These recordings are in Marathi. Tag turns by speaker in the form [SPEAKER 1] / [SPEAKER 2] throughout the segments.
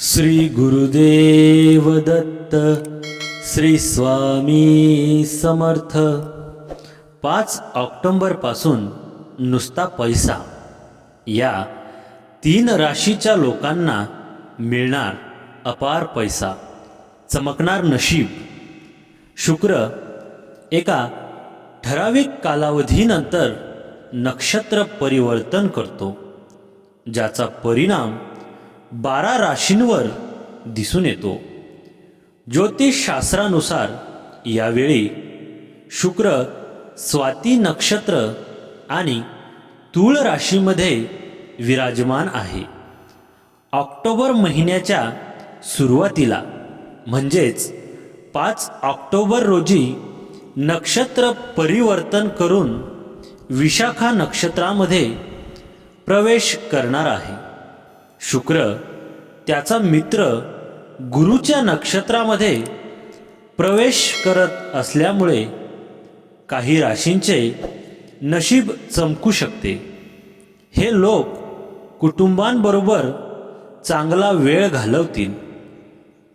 [SPEAKER 1] श्री गुरुदेव दत्त श्री स्वामी समर्थ. पाच ऑक्टोंबरपासून नुसता पैसा. या तीन राशीच्या लोकांना मिळणार अपार पैसा. चमकणार नशीब. शुक्र एका ठराविक कालावधीनंतर नक्षत्र परिवर्तन करतो ज्याचा परिणाम बारा राशींवर दिसून येतो. ज्योतिषशास्त्रानुसार यावेळी शुक्र स्वाती नक्षत्र आणि तूळ राशीमध्ये विराजमान आहे. ऑक्टोबर महिन्याच्या सुरुवातीला म्हणजेच पाच ऑक्टोबर रोजी नक्षत्र परिवर्तन करून विशाखा नक्षत्रामध्ये प्रवेश करणार आहे. शुक्र त्याचा मित्र गुरुच्या नक्षत्रामध्ये प्रवेश करत असल्यामुळे काही राशींचे नशीब चमकू शकते. हे लोक कुटुंबांबरोबर चांगला वेळ घालवतील.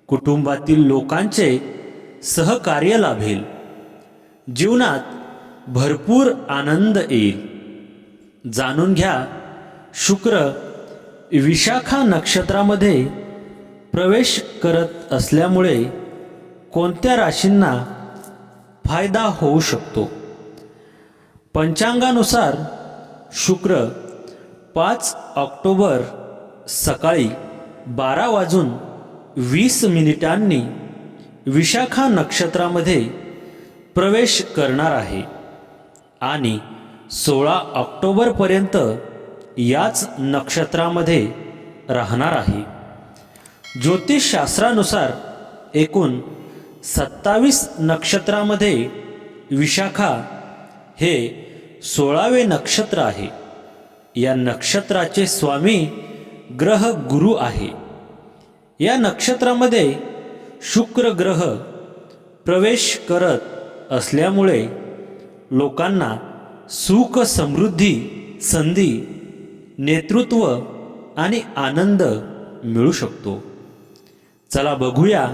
[SPEAKER 1] कुटुंबातील लोकांचे सहकार्य लाभेल. जीवनात भरपूर आनंद येईल. जाणून घ्या शुक्र विशाखा नक्षत्रामध्ये प्रवेश करत असल्यामुळे कोणत्या राशींना फायदा होऊ शकतो? पंचांगानुसार शुक्र पाच ऑक्टोबर सकाळी बारा वाजून वीस मिनिटांनी विशाखा नक्षत्रामध्ये प्रवेश करणार आहे आणि सोळा ऑक्टोबरपर्यंत याच नक्षत्रामध्ये राहणार आहे. ज्योतिषशास्त्रानुसार एकूण सत्तावीस नक्षत्रामध्ये विशाखा हे सोळावे नक्षत्र आहे. या नक्षत्राचे स्वामी ग्रह गुरु आहे. या नक्षत्रामध्ये शुक्र ग्रह प्रवेश करत असल्यामुळे लोकांना सुख समृद्धी संधी नेतृत्व आणि आनंद मिळू शकतो. चला बघूया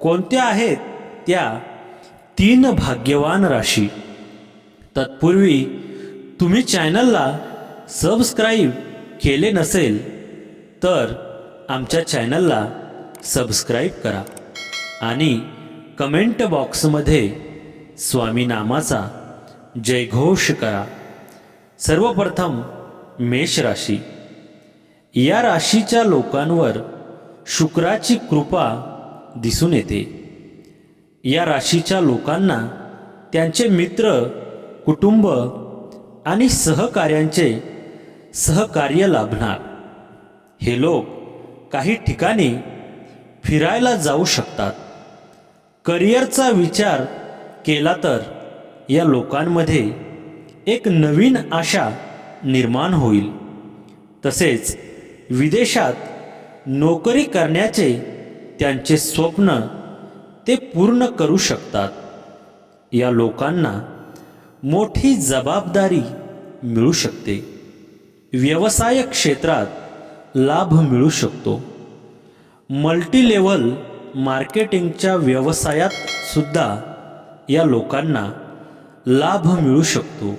[SPEAKER 1] कोणत्या आहेत त्या तीन भाग्यवान राशी. तत्पूर्वी तुम्ही चॅनलला सबस्क्राईब केले नसेल तर आमच्या चॅनलला सबस्क्राईब करा आणि कमेंट बॉक्समध्ये स्वामी नामाचा जयघोष करा. सर्वप्रथम मेष राशी. या राशीच्या लोकांवर शुक्राची कृपा दिसून येते. या राशीच्या लोकांना त्यांचे मित्र कुटुंब आणि सहकार्यांचे सहकार्य लाभणार. हे लोक काही ठिकाणी फिरायला जाऊ शकतात. करिअरचा विचार केला तर या लोकांमध्ये एक नवीन आशा निर्माण होईल. तसेच विदेशात नोकरी करण्याचे त्यांचे स्वप्न ते पूर्ण करू शकतात. या लोकांना मोठी जबाबदारी मिळू शकते. व्यवसाय क्षेत्रात लाभ मिळू शकतो. मल्टीलेवल मार्केटिंगच्या व्यवसायात सुद्धा या लोकांना लाभ मिळू शकतो.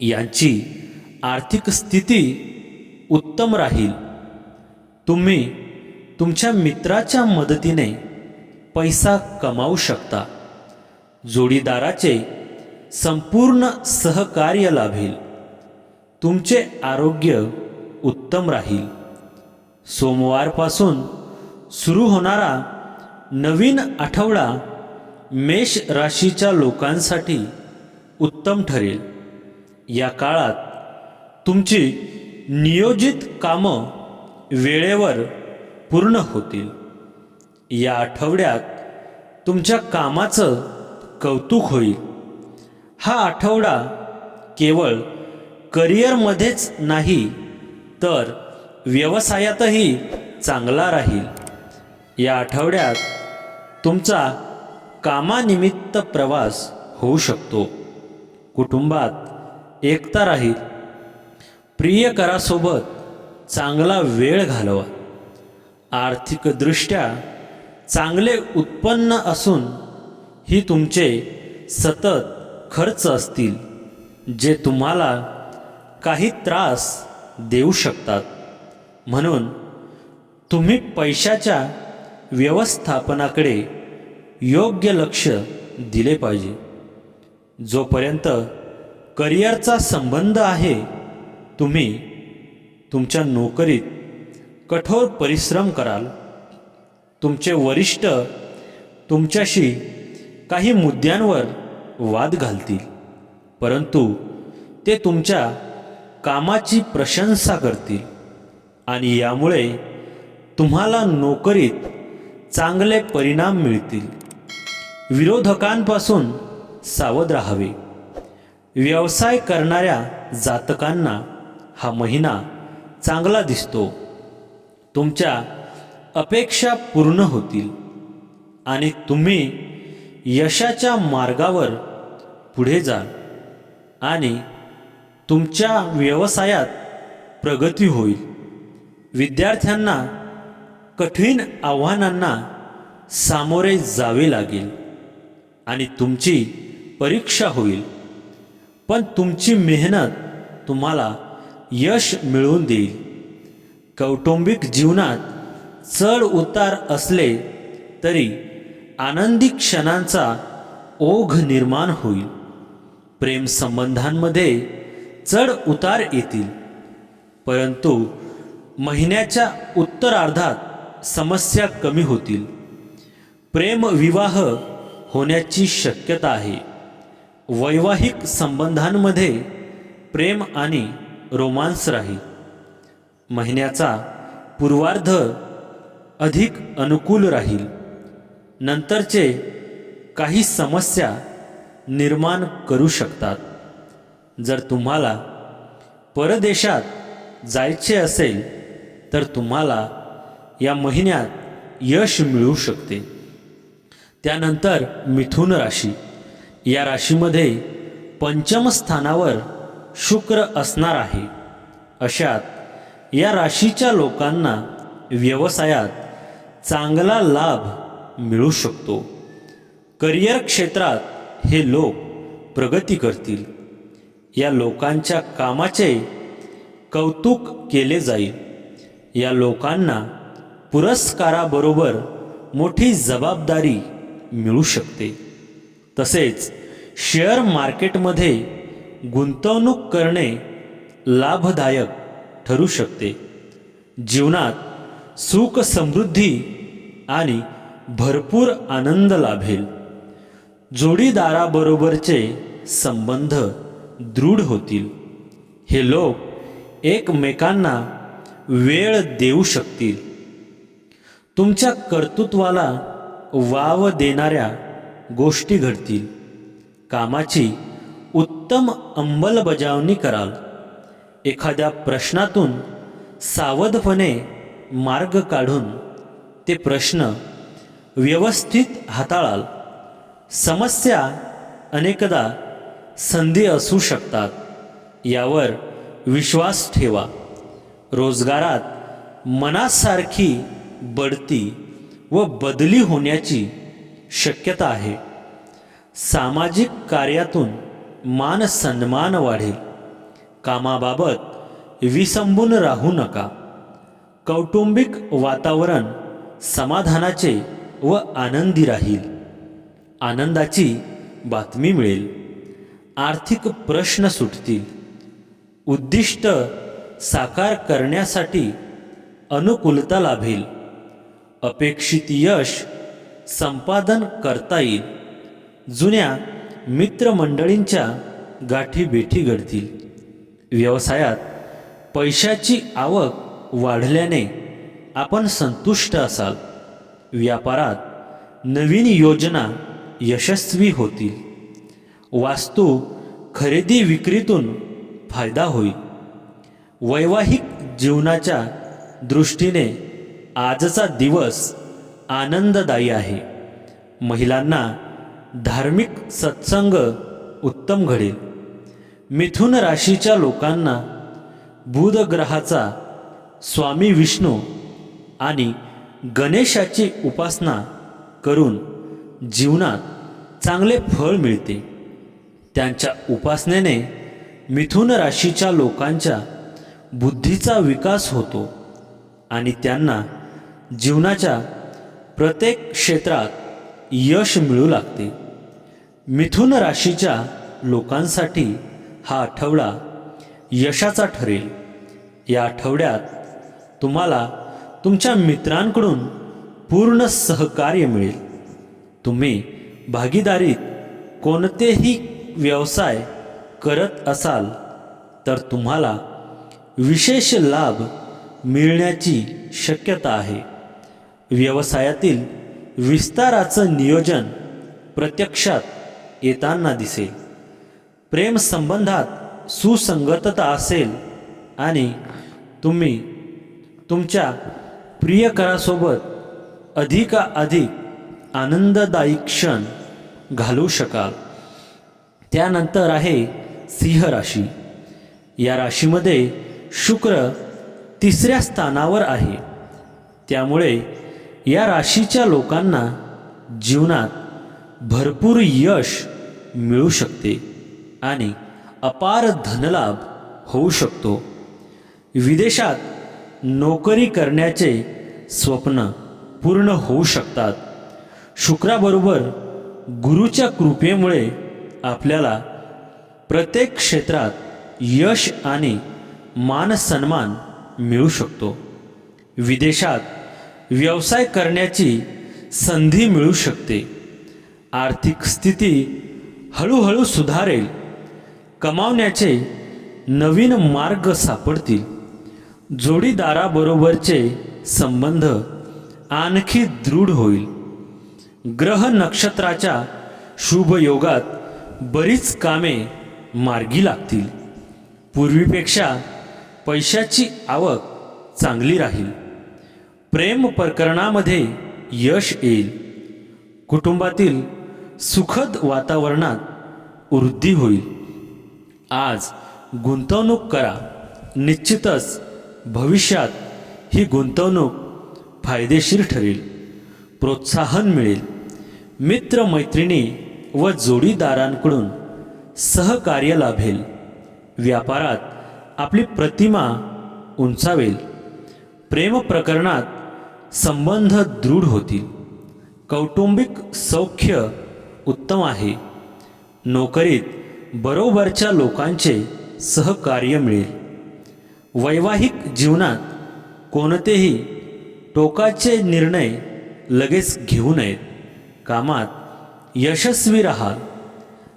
[SPEAKER 1] यांची आर्थिक स्थिती उत्तम राहील. तुम्ही तुमच्या मित्राच्या मदतीने पैसा कमावू शकता. जोडीदाराचे संपूर्ण सहकार्य लाभेल. तुमचे आरोग्य उत्तम राहील. सोमवारपासून सुरू होणारा नवीन आठवडा मेष राशीच्या लोकांसाठी उत्तम ठरेल. या काळात तुमची नियोजित कामं वेळेवर पूर्ण होतील. या आठवड्यात तुमच्या कामाचं कौतुक होईल. हा आठवडा केवळ करिअरमध्येच नाही तर व्यवसायातही चांगला राहील. या आठवड्यात तुमचा कामानिमित्त प्रवास होऊ शकतो. कुटुंबात एकता राहील. प्रियकरासोबत चांगला वेळ घालवा. आर्थिकदृष्ट्या चांगले उत्पन्न असून ही तुमचे सतत खर्च असतील जे तुम्हाला काही त्रास देऊ शकतात. म्हणून तुम्ही पैशाच्या व्यवस्थापनाकडे योग्य लक्ष दिले पाहिजे. जोपर्यंत करिअरचा संबंध आहे तुम्ही तुमच्या नोकरीत कठोर परिश्रम कराल. तुमचे वरिष्ठ तुमच्याशी काही मुद्द्यांवर वाद घालतील परंतु ते तुमच्या कामाची प्रशंसा करतील आणि यामुळे तुम्हाला नोकरीत चांगले परिणाम मिळतील. विरोधकांपासून सावध राहावे. व्यवसाय करणाऱ्या जातकांना हा महिना चांगला दिसतो. तुमच्या अपेक्षा पूर्ण होतील आणि तुम्ही यशाच्या मार्गावर पुढे जाल आणि तुमच्या व्यवसायात प्रगती होईल. विद्यार्थ्यांना कठीण आव्हानांना सामोरे जावे लागेल आणि तुमची परीक्षा होईल. पण तुमची मेहनत तुम्हाला यश मिळवून देईल. कौटुंबिक जीवनात चढ उतार असले तरी आनंदी क्षणांचा ओघ निर्माण होईल. प्रेम संबंधांमध्ये चढ उतार येतील. परंतु महिन्याच्या उत्तरार्धात समस्या कमी होतील. प्रेम विवाह होण्याची शक्यता आहे. वैवाहिक संबंधांमध्ये प्रेम आणि रोमांस राहील महिन्याचा पूर्वार्ध अधिक अनुकूल राहील. नंतरचे काही समस्या निर्माण करू शकतात. जर तुम्हाला परदेशात जायचे असेल तर तुम्हाला या महिन्यात यश मिळू शकते. त्यानंतर मिथुन राशी. या राशीमध्ये पंचम स्थानावर शुक्र असणार आहे. अशात या राशीच्या लोकांना व्यवसायात चांगला लाभ मिळू शकतो. करिअर क्षेत्रात हे लोक प्रगती करतील. या लोकांच्या कामाचे कौतुक केले जाईल. या लोकांना पुरस्काराबरोबर मोठी जबाबदारी मिळू शकते. तसेच शेअर मार्केटमध्ये गुंतवणूक करणे लाभदायक ठरू शकते. जीवनात सुख समृद्धी आणि भरपूर आनंद लाभेल. जोडीदाराबरोबरचे संबंध दृढ होतील. हे लोक एकमेकांना वेळ देऊ शकतील. तुमच्या कर्तृत्वाला वाव देणाऱ्या गोष्टी घडतील. कामाची उत्तम अंमलबजावणी कराल. एखाद्या प्रश्नातून सावधपणे मार्ग काढून ते प्रश्न व्यवस्थित हाताळाल. समस्या अनेकदा संधी असू शकतात. यावर विश्वास ठेवा. रोजगारात मनासारखी बढती व बदली होण्याची शक्यता आहे. सामाजिक कार्यातून मान सन्मान वाढेल. कामाबाबत विसंबून राहू नका. कौटुंबिक वातावरण समाधानाचे व आनंदी राहील. आनंदाची बातमी मिळेल. आर्थिक प्रश्न सुटतील. उद्दिष्ट साकार करण्यासाठी अनुकूलता लाभेल. अपेक्षित यश संपादन करता येईल. जुन्या मित्रमंडळींच्या गाठीबेठी घडतील. व्यवसायात पैशाची आवक वाढल्याने आपण संतुष्ट असाल. व्यापारात नवीन योजना यशस्वी होतील. वास्तू खरेदी विक्रीतून फायदा होईल. वैवाहिक जीवनाच्या दृष्टीने आजचा दिवस आनंददायी आहे. महिलांना धार्मिक सत्संग उत्तम घडेल. मिथुन राशीच्या लोकांना बुधग्रहाचा स्वामी विष्णू आणि गणेशाची उपासना करून जीवनात चांगले फळ मिळते. त्यांच्या उपासनेने मिथुन राशीच्या लोकांच्या बुद्धीचा विकास होतो आणि त्यांना जीवनाच्या प्रत्येक क्षेत्रात यश मिळू लागते. मिथुन राशीच्या लोकांसाठी हा आठवडा यशाचा ठरेल. या आठवड्यात तुम्हाला तुमच्या मित्रांकडून पूर्ण सहकार्य मिळेल. तुम्ही भागीदारीत कोणतेही व्यवसाय करत असाल तर तुम्हाला विशेष लाभ मिळण्याची शक्यता आहे. व्यवसायातील विस्ताराचं नियोजन प्रत्यक्षात येताना दिसेल. प्रेमसंबंधात सुसंगतता असेल आणि तुम्ही तुमच्या प्रियकरासोबत अधिकाधिक आनंददायी क्षण घालवू शकाल. त्यानंतर आहे सिंह राशी. या राशीमध्ये शुक्र तिसऱ्या स्थानावर आहे. त्यामुळे या राशीच्या लोकांना जीवनात भरपूर यश मिळू शकते आणि अपार धनलाभ होऊ शकतो. विदेशात नोकरी करण्याचे स्वप्न पूर्ण होऊ शकतात. शुक्राबरोबर गुरुच्या कृपेमुळे आपल्याला प्रत्येक क्षेत्रात यश आणि मानसन्मान मिळू शकतो. विदेशात व्यवसाय करण्याची संधी मिळू शकते. आर्थिक स्थिती हळूहळू सुधारेल. कमावण्याचे नवीन मार्ग सापडतील. जोडीदाराबरोबरचे संबंध आणखी दृढ होईल. ग्रह नक्षत्राच्या शुभ योगात बरीच कामे मार्गी लागतील. पूर्वीपेक्षा पैशाची आवक चांगली राहील. प्रेम प्रकरणामध्ये यश येईल. कुटुंबातील सुखद वातावरणात वृद्धी होईल. आज गुंतवणूक करा. निश्चितच भविष्यात ही गुंतवणूक फायदेशीर ठरेल. प्रोत्साहन मिळेल. मित्रमैत्रिणी व जोडीदारांकडून सहकार्य लाभेल. व्यापारात आपली प्रतिमा उंचावेल. प्रेम प्रकरणात संबंध दृढ होतील. कौटुंबिक सौख्य उत्तम आहे. नोकरीत बरोबरच्या लोकांचे सहकार्य मिळेल. वैवाहिक जीवनात कोणतेही टोकाचे निर्णय लगेच घेऊ नयेत. कामात यशस्वी राहा.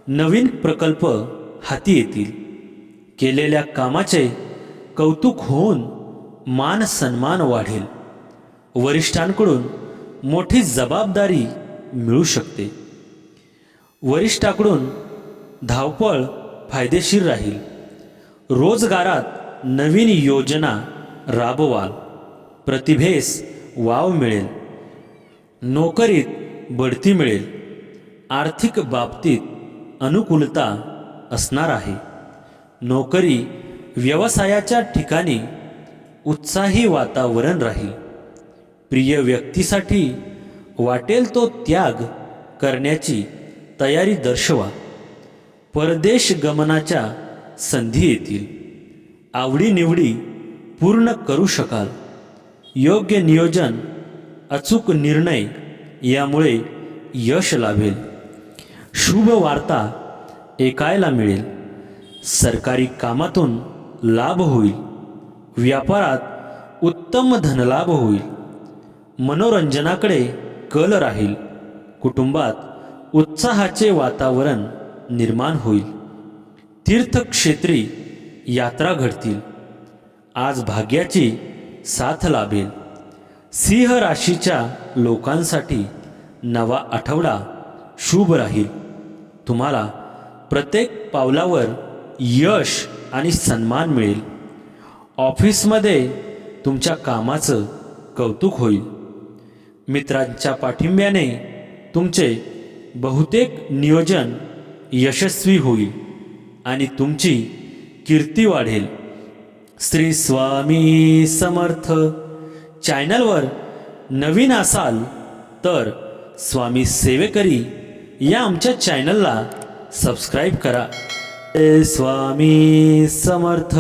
[SPEAKER 1] नवीन प्रकल्प हाती येतील. केलेल्या कामाचे कौतुक होऊन मान सन्मान वाढेल. वरिष्ठांकडून मोठी जबाबदारी मिळू शकते. वरिष्ठाकडून धावपळ फायदेशीर राहील. रोजगारात नवीन योजना राबवाल. प्रतिभेस वाव मिळेल. नोकरीत बढती मिळेल. आर्थिक बाबतीत अनुकूलता असणार आहे. नोकरी व्यवसायाच्या ठिकाणी उत्साही वातावरण राहील. प्रिय व्यक्तीसाठी वाटेल तो त्याग करण्याची तयारी दर्शवा. परदेश गमनाच्या संधी येतील. आवडीनिवडी पूर्ण करू शकाल. योग्य नियोजन अचूक निर्णय यामुळे यश लाभेल. शुभ वार्ता ऐकायला मिळेल. सरकारी कामातून लाभ होईल. व्यापारात उत्तम धनलाभ होईल. मनोरंजनाकडे कल राहील. कुटुंबात उत्साहाचे वातावरण निर्माण होईल. तीर्थक्षेत्री यात्रा घडतील. आज भाग्याची साथ लाभेल. सिंह राशीच्या लोकांसाठी नवा आठवडा शुभ राहील. तुम्हाला प्रत्येक पावलावर यश आणि सन्मान मिळेल. ऑफिसमध्ये तुमच्या कामाचं कौतुक होईल. मित्रांच्या पाठिंब्याने तुमचे बहुतेक नियोजन यशस्वी होईल आणि तुमची कीर्ती वाढेल. श्री स्वामी समर्थ. चॅनलवर नवीन असाल तर स्वामी सेवेकरी या आमच्या चॅनलला सबस्क्राईब करा. ए स्वामी समर्थ.